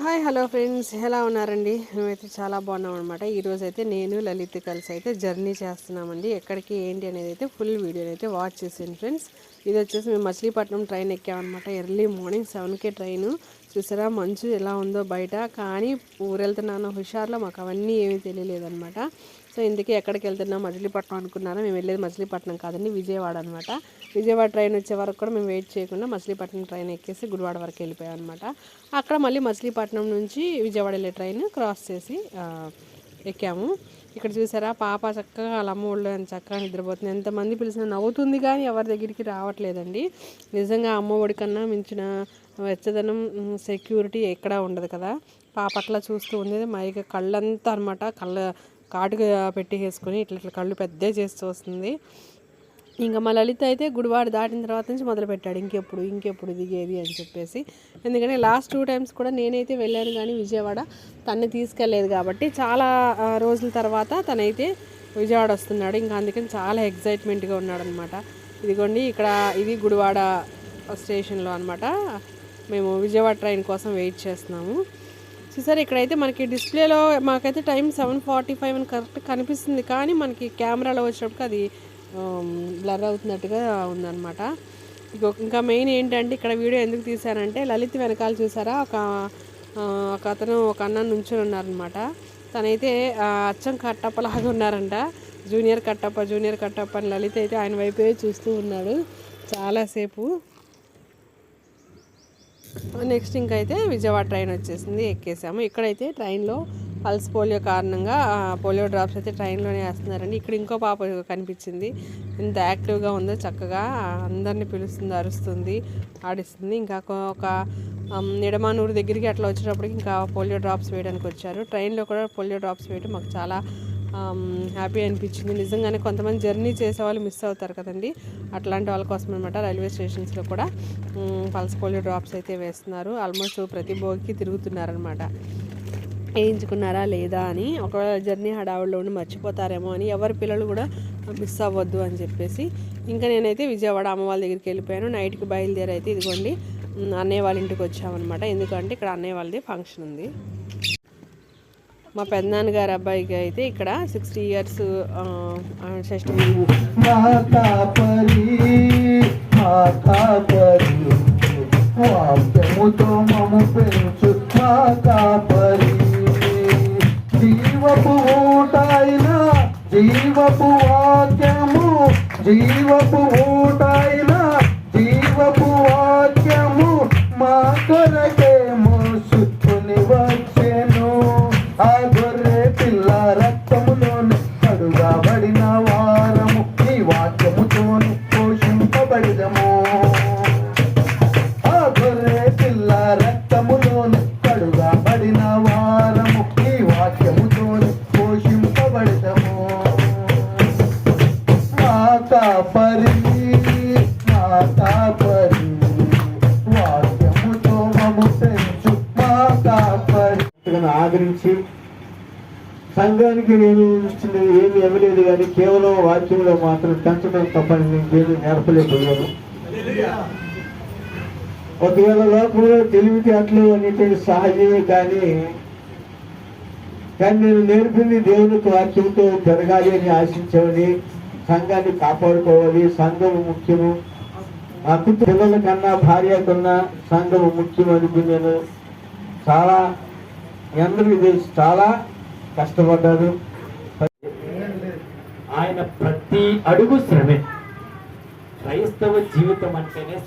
Hi hello friends. ఎలా ఉన్నారండి? మేమైతే చాలా బాగున్నాం అనమాట ఈరోజు అయితే నేను లలిత్ కలిసి అయితే జర్నీ చేస్తున్నామండి. ఎక్కడికి ఏంటి అనేది అయితే ఫుల్ వీడియోని అయితే వాచ్ చేసాను ఫ్రెండ్స్. ఇది వచ్చేసి మేము మచిలీపట్నం ట్రైన్ ఎక్కామన్నమాట. ఎర్లీ మార్నింగ్ సెవెన్కే ట్రైన్. చూసారా? మంచు ఎలా ఉందో బయట. కానీ ఊరెళ్తున్నాను హుషార్లో మాకు అవన్నీ ఏమీ తెలియలేదన్నమాట. సో ఇందుకే ఎక్కడికి వెళ్తున్నాం? మచిలీపట్నం అనుకున్నారా మేము వెళ్ళేది మచిలీపట్నం కాదండి విజయవాడ అనమాట విజయవాడ ట్రైన్ వచ్చే వరకు కూడా మేము వెయిట్ చేయకుండా మచిలీపట్నం ట్రైన్ ఎక్కేసి గుడివాడ వరకు వెళ్ళిపోయాం అనమాట అక్కడ మళ్ళీ మచిలీపట్నం నుంచి విజయవాడ వెళ్ళే ట్రైన్ క్రాస్ చేసి ఎక్కాము. ఇక్కడ చూసారా? పాప చక్కగా వాళ్ళ అమ్మ చక్కగా నిద్రపోతుంది. ఎంతమంది పిలిచినా నవ్వుతుంది కానీ ఎవరి దగ్గరికి రావట్లేదండి. నిజంగా అమ్మ ఒడి కన్నా మించిన వెచ్చదనం సెక్యూరిటీ ఎక్కడా ఉండదు కదా. పాప అట్లా చూస్తూ ఉంది మైక కళ్ళంతా అనమాట కళ్ళ కాటుగా పెట్టి వేసుకొని ఇట్లా ఇట్లా కళ్ళు పెద్ద చేస్తూ వస్తుంది. ఇంకా మా లలిత అయితే గుడివాడ దాటిన తర్వాత నుంచి మొదలుపెట్టాడు ఇంకెప్పుడు ఇంకెప్పుడు దిగేది అని చెప్పేసి. ఎందుకంటే లాస్ట్ టూ టైమ్స్ కూడా నేనైతే వెళ్ళాను కానీ విజయవాడ తన్ని తీసుకెళ్ళలేదు కాబట్టి చాలా రోజుల తర్వాత తనైతే విజయవాడ వస్తున్నాడు. ఇంకా అందుకని చాలా ఎగ్జైట్మెంట్గా ఉన్నాడు అనమాట ఇదిగోండి ఇక్కడ ఇది గుడివాడ స్టేషన్లో అనమాట. మేము విజయవాడ ట్రైన్ కోసం వెయిట్ చేస్తున్నాము. చూసారు ఇక్కడైతే మనకి డిస్ప్లేలో మాకైతే టైం సెవెన్ ఫార్టీ ఫైవ్ అని కరెక్ట్ కనిపిస్తుంది. కానీ మనకి కెమెరాలో వచ్చినప్పుడు అది బ్లర్ అవుతున్నట్టుగా ఉందన్నమాట. ఇంకా మెయిన్ ఏంటంటే ఇక్కడ వీడియో ఎందుకు తీశానంటే లలిత్ వెనకాల చూసారా? ఒక ఒక అతను ఒక అన్న నుంచుని ఉన్నారనమాట తనైతే అచ్చం కట్టప్పలాగా ఉన్నారంట. జూనియర్ కట్టప్ప జూనియర్ కట్టప్ప అని లలిత్ అయితే ఆయన వైపే చూస్తూ ఉన్నాడు చాలాసేపు నెక్స్ట్ ఇంకైతే విజయవాడ ట్రైన్ వచ్చేసింది ఎక్కేసాము. ఇక్కడైతే ట్రైన్లో పల్స్ పోలియో కారణంగా పోలియో డ్రాప్స్ అయితే ట్రైన్లోనే వేస్తున్నారండి. ఇక్కడ ఇంకో పాప కనిపించింది. ఎంత యాక్టివ్గా ఉందో చక్కగా అందరిని పిలుస్తుంది అరుస్తుంది ఆడిస్తుంది. ఇంకా ఒక- నిడమానూరు దగ్గరికి అట్లా వచ్చేటప్పటికి ఇంకా పోలియో డ్రాప్స్ వేయడానికి వచ్చారు. ట్రైన్లో కూడా పోలియో డ్రాప్స్ వేయడం మాకు చాలా హ్యాపీ అనిపించింది. నిజంగానే కొంతమంది జర్నీ చేసే వాళ్ళు మిస్ అవుతారు కదండి. అట్లాంటి వాళ్ళ కోసం అనమాట రైల్వే స్టేషన్స్లో కూడా పల్స్ పోలియో డ్రాప్స్ అయితే వేస్తున్నారు. ఆల్మోస్ట్ ప్రతి బోగికి తిరుగుతున్నారనమాట వేయించుకున్నారా లేదా అని ఒకవేళ జర్నీ హడావుడిలో ఉండి మర్చిపోతారేమో అని ఎవరి పిల్లలు కూడా మిస్ అవ్వద్దు అని చెప్పేసి ఇంకా నేనైతే విజయవాడ అమ్మ వాళ్ళ దగ్గరికి వెళ్ళిపోయాను. నైట్కి బయలుదేరి అయితే ఇదిగోండి అన్నయ్య వాళ్ళ ఇంటికి వచ్చామన్నమాట. ఎందుకంటే ఇక్కడ అన్నయ్య వాళ్ళది ఫంక్షన్ ఉంది. మా పెద్దనాన్నగారి అబ్బాయికి అయితే ఇక్కడ సిక్స్టీ ఇయర్స్ షష్ఠి. మము పెంచు పరి జీవపు ఊటాయిన జీవపు వాక్యము జీవపు ఊటాయిన జీవపు వాక్యము మా కొరకే మోసుకుని వచ్చెను. ఆ గొర్రె పిల్ల సంఘానికి నేను ఇచ్చింది ఏమి ఇవ్వలేదు కానీ కేవలం వాక్యంలో మాత్రం పెంచడం తప్పని నేను నేర్పలేకపోయాను. ఒకవేళ లోకంలో తెలివితేటలు అనేటువంటి సహజమే కానీ కానీ నేను నేర్పింది దేవునికి వాక్యంతో జరగాలి అని ఆశించమని సంఘాన్ని కాపాడుకోవాలి. సంఘం ముఖ్యము. ఆ పిల్లల కన్నా భార్య కన్నా సంఘం ముఖ్యం అనుకున్నాను. చాలా మీ అందరికీ తెలుసు చాలా కష్టపడ్డాడు ఆయన ప్రతి అడుగు శ్రమే. క్రైస్తవ జీవితం అంటేనే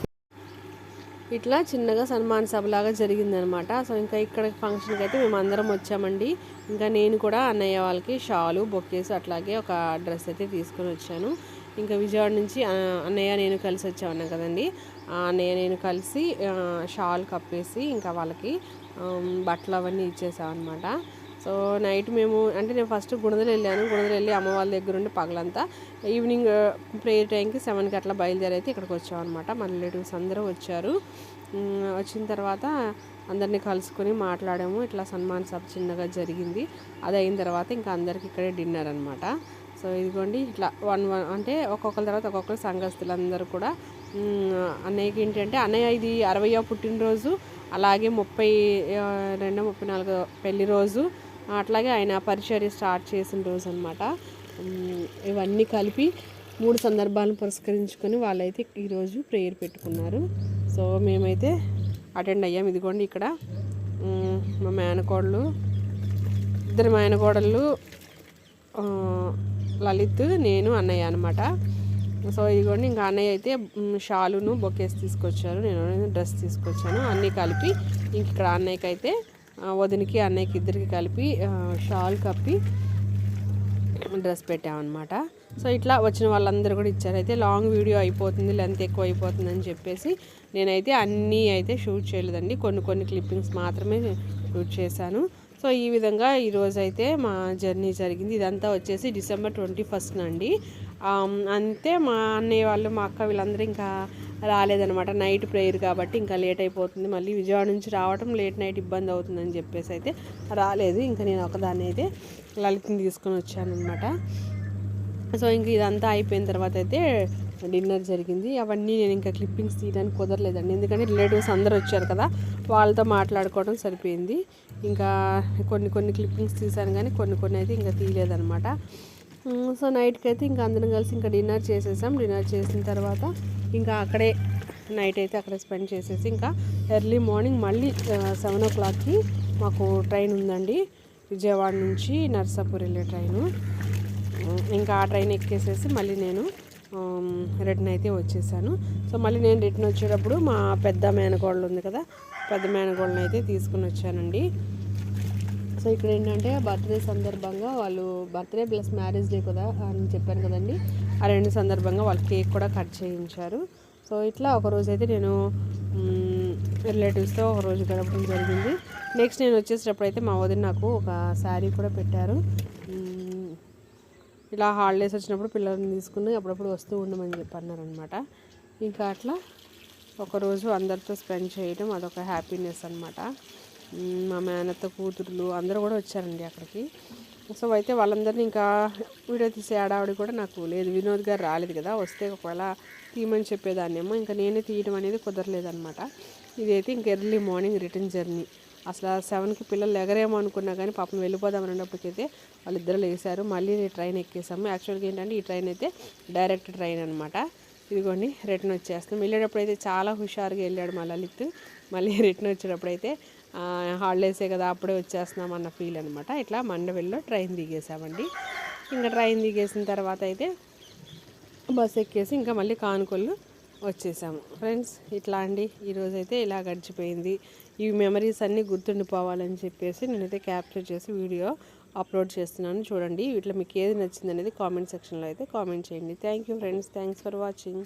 ఇట్లా చిన్నగా సన్మాన సభలాగా జరిగిందనమాట. సో ఇంకా ఇక్కడ ఫంక్షన్కి అయితే మేము అందరం వచ్చామండి. ఇంకా నేను కూడా అన్నయ్య వాళ్ళకి షాలు బొక్కేస్ అట్లాగే ఒక డ్రెస్ అయితే తీసుకొని వచ్చాను. ఇంకా విజయవాడ నుంచి అన్నయ్య నేను కలిసి వచ్చామన్నా కదండి. అన్నయ్య నేను కలిసి షాల్ కప్పేసి ఇంకా వాళ్ళకి బట్టలు అవన్నీ ఇచ్చేసామన్నమాట. సో నైట్ మేము అంటే నేను ఫస్ట్ గుణదలు వెళ్ళాను. గుణదలు వెళ్ళి అమ్మ వాళ్ళ దగ్గర ఉండి పగలంతా ఈవినింగ్ ప్రేయర్ టైంకి సెవెన్కి అట్లా బయలుదేరి అయితే ఇక్కడికి వచ్చామన్నమాట. మా రిలేటివ్స్ అందరూ వచ్చారు. వచ్చిన తర్వాత అందరినీ కలుసుకొని మాట్లాడాము. ఇట్లా సన్మాన్ సభ చిన్నగా జరిగింది. అది అయిన తర్వాత ఇంకా అందరికి ఇక్కడే డిన్నర్ అనమాట సో ఇదిగోండి ఇట్లా వన్ వన్ అంటే ఒక్కొక్కరి తర్వాత ఒక్కొక్కరు సంఘస్థులందరూ కూడా అన్నయ్యకి ఏంటంటే అన్నయ్య ఇది అరవయో పుట్టినరోజు అలాగే ముప్పై రెండో రెండు ముప్పై నాలుగో పెళ్ళి రోజు అట్లాగే ఆయన పరిచర్య స్టార్ట్ చేసిన రోజు అనమాట ఇవన్నీ కలిపి మూడు సందర్భాలను పురస్కరించుకొని వాళ్ళైతే ఈరోజు ప్రేయర్ పెట్టుకున్నారు. సో మేమైతే అటెండ్ అయ్యాం. ఇదిగోండి ఇక్కడ. మా మేనకోడలు ఇద్దరు మేనకోడళ్ళు లలిత్ నేను అన్నయ్య అనమాట సో ఇదిగోండి ఇంకా అన్నయ్య అయితే షాలును బొకేస్ తీసుకొచ్చారు. నేను డ్రెస్ తీసుకొచ్చాను. అన్నీ కలిపి ఇంక ఇక్కడ అన్నయ్యకి అయితే వదినికి అన్నయ్యకి ఇద్దరికి కలిపి షాల్ కప్పి డ్రెస్ పెట్టామన్నమాట. సో ఇట్లా వచ్చిన వాళ్ళందరూ కూడా ఇచ్చారు. అయితే లాంగ్ వీడియో అయిపోతుంది లెంత్ ఎక్కువ అయిపోతుంది అని చెప్పేసి నేనైతే అన్నీ అయితే షూట్ చేయలేదండి. కొన్ని కొన్ని క్లిప్పింగ్స్ మాత్రమే షూట్ చేశాను. సో ఈ విధంగా ఈరోజు అయితే మా జర్నీ జరిగింది. ఇదంతా వచ్చేసి డిసెంబర్ ట్వంటీ ఫస్ట్ అండి. అంతే మా అన్నయ్య వాళ్ళు మా అక్క వీళ్ళందరూ ఇంకా రాలేదనమాట నైట్ ప్రేయర్ కాబట్టి ఇంకా లేట్ అయిపోతుంది. మళ్ళీ విజయవాడ నుంచి రావటం లేట్ నైట్ ఇబ్బంది అవుతుందని చెప్పేసి అయితే రాలేదు. ఇంకా నేను ఒకదాన్ని అయితే లలితని తీసుకొని వచ్చాను అనమాట సో ఇంక ఇదంతా అయిపోయిన తర్వాత అయితే డిన్నర్ జరిగింది. అవన్నీ నేను ఇంకా క్లిప్పింగ్స్ తీయడానికి కుదరలేదండి. ఎందుకంటే రిలేటివ్స్ అందరూ వచ్చారు కదా వాళ్ళతో మాట్లాడుకోవడం సరిపోయింది. ఇంకా కొన్ని కొన్ని క్లిప్పింగ్స్ తీశాను కానీ కొన్ని కొన్ని అయితే ఇంకా తీయలేదనమాట సో నైట్కి అయితే ఇంకా అందరం కలిసి ఇంకా డిన్నర్ చేసేసాం. డిన్నర్ చేసిన తర్వాత ఇంకా అక్కడే నైట్ అయితే అక్కడ స్పెండ్ చేసేసి ఇంకా ఎర్లీ మార్నింగ్ మళ్ళీ సెవెన్ ఓ క్లాక్కి మాకు ట్రైన్ ఉందండి. విజయవాడ నుంచి నర్సాపూర్ వెళ్ళే ట్రైను. ఇంకా ఆ ట్రైన్ ఎక్కేసేసి మళ్ళీ నేను రిటర్న్ అయితే వచ్చేసాను. సో మళ్ళీ నేను రిటర్న్ వచ్చేటప్పుడు మా పెద్ద మేనగోళ్ళు ఉంది కదా పెద్ద మేనగోళ్ళని అయితే తీసుకుని వచ్చానండి. సో ఇక్కడ ఏంటంటే బర్త్డే సందర్భంగా వాళ్ళు బర్త్డే ప్లస్ మ్యారేజ్ డే కదా అని చెప్పాను కదండి. ఆ రెండు సందర్భంగా వాళ్ళు కేక్ కూడా కట్ చేయించారు. సో ఇట్లా ఒకరోజు అయితే నేను రిలేటివ్స్తో ఒక రోజు గడపడం జరిగింది. నెక్స్ట్ నేను వచ్చేసేటప్పుడు అయితే మా వదిన నాకు ఒక శారీ కూడా పెట్టారు. ఇలా హాలిడేస్ వచ్చినప్పుడు పిల్లల్ని తీసుకుని అప్పుడప్పుడు వస్తూ ఉండమని చెప్పి అన్నారనమాట ఇంకా అట్లా ఒకరోజు అందరితో స్పెండ్ చేయడం అదొక హ్యాపీనెస్ అనమాట మా మేనత్త కూతుర్లు అందరూ కూడా వచ్చారండి అక్కడికి. సో అయితే వాళ్ళందరినీ ఇంకా వీడియో తీసే ఆడావిడ కూడా నాకు లేదు. వినోద్ గారు రాలేదు కదా వస్తే ఒకవేళ తీయమని చెప్పేదాన్నేమో. ఇంకా నేనే తీయడం అనేది కుదరలేదనమాట ఇదైతే ఇంక ఎర్లీ మార్నింగ్ రిటర్న్ జర్నీ. అసలు సెవెన్కి పిల్లలు ఎగరేమో అనుకున్నా కానీ పాపం వెళ్ళిపోదాం అన్నప్పటికైతే వాళ్ళిద్దరు లేచారు మళ్ళీ ట్రైన్ ఎక్కేసాము యాక్చువల్గా ఏంటంటే ఈ ట్రైన్ అయితే డైరెక్ట్ ట్రైన్ అనమాట ఇదిగోండి రిటర్న్ వచ్చేస్తాం వెళ్ళేటప్పుడు అయితే చాలా హుషారుగా వెళ్ళాడు మా లలిత్. మళ్ళీ రిటర్న్ వచ్చేటప్పుడు అయితే హాలిడేసే కదా అప్పుడే వచ్చేస్తున్నాం అన్న ఫీల్ అనమాట ఇట్లా మండవెల్లో ట్రైన్ దిగేసామండి. ఇంకా ట్రైన్ దిగేసిన తర్వాత అయితే బస్ ఎక్కేసి ఇంకా మళ్ళీ కానుకొల్లు వచ్చేసాము. ఫ్రెండ్స్ ఇట్లా అండి. ఈరోజైతే ఇలా గడిచిపోయింది. ఈ మెమరీస్ అన్నీ గుర్తుండిపోవాలని చెప్పేసి నేనైతే క్యాప్చర్ చేసి వీడియో అప్లోడ్ చేస్తున్నాను. చూడండి వీటిలో మీకు ఏది నచ్చింది అనేది కామెంట్ సెక్షన్లో అయితే కామెంట్ చేయండి. Thank you friends thanks for watching